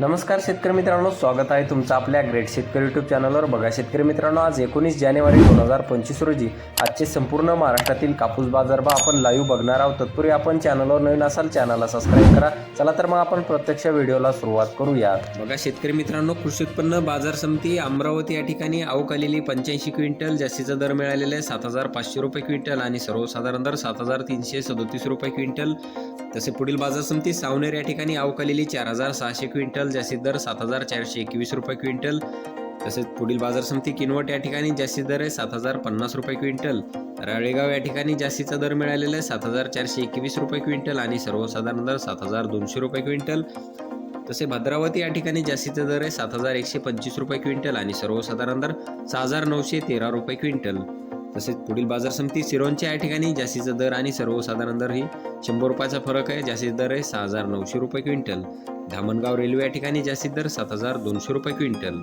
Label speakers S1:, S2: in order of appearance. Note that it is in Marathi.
S1: नमस्कार शेतकरी मित्रांनो स्वागत आहे तुमचं आपल्या ग्रेट शेतकरी यूट्यूब चॅनलवर बघा शेतकरी मित्रांनो आज एकोणीस जानेवारी दोन हजार पंचवीस रोजी आजचे संपूर्ण महाराष्ट्रातील कापूस बाजारभाव आपण लाईव्ह बघणार आहोत. तत्पूर्वी आपण चॅनलवर नवीन असाल चॅनलला सबस्क्राईब करा. चला तर मग आपण प्रत्यक्ष व्हिडिओला सुरुवात करूया बघा शेतकरी मित्रांनो कृषी उत्पन्न बाजार समिती अमरावती या ठिकाणी आवक आलेली पंच्याऐंशी क्विंटल जास्तीचा दर मिळालेला आहे सात हजार पाचशे रुपये क्विंटल आणि सर्वसाधारण दर सात हजार तीनशे सदोतीस रुपये क्विंटल. तसे पुढील बाजार समिती सावनेर या ठिकाणी अवकालेली चार हजार सहाशे क्विंटल जास्तीत दर सात हजार चारशे एकवीस रुपये क्विंटल. तसेच पुढील बाजार समिती किनवट या ठिकाणी जास्तीत दर आहे सात हजार पन्नास रुपये क्विंटल. राळेगाव या ठिकाणी जास्तीचा दर मिळालेला आहे सात हजार चारशे एकवीस रुपये क्विंटल आणि सर्वसाधारण दर सात हजार दोनशे रुपये क्विंटल. तसे भद्रावती या ठिकाणी जास्तीचा दर आहे सात हजार एकशे पंचवीस रुपये क्विंटल आणि सर्वसाधारण दर सहा हजार नऊशे तेरा रुपये क्विंटल. तसेच पुढील बाजार समिती सिरोंच्या या ठिकाणी जास्तीचा दर आणि सर्वसाधारण दर ही शंभर रुपयाचा फरक आहे. जास्तीत दर आहे सहा हजार नऊशे रुपये क्विंटल. धामणगाव रेल्वे या ठिकाणी जास्तीत दर सात हजार दोनशे रुपये क्विंटल.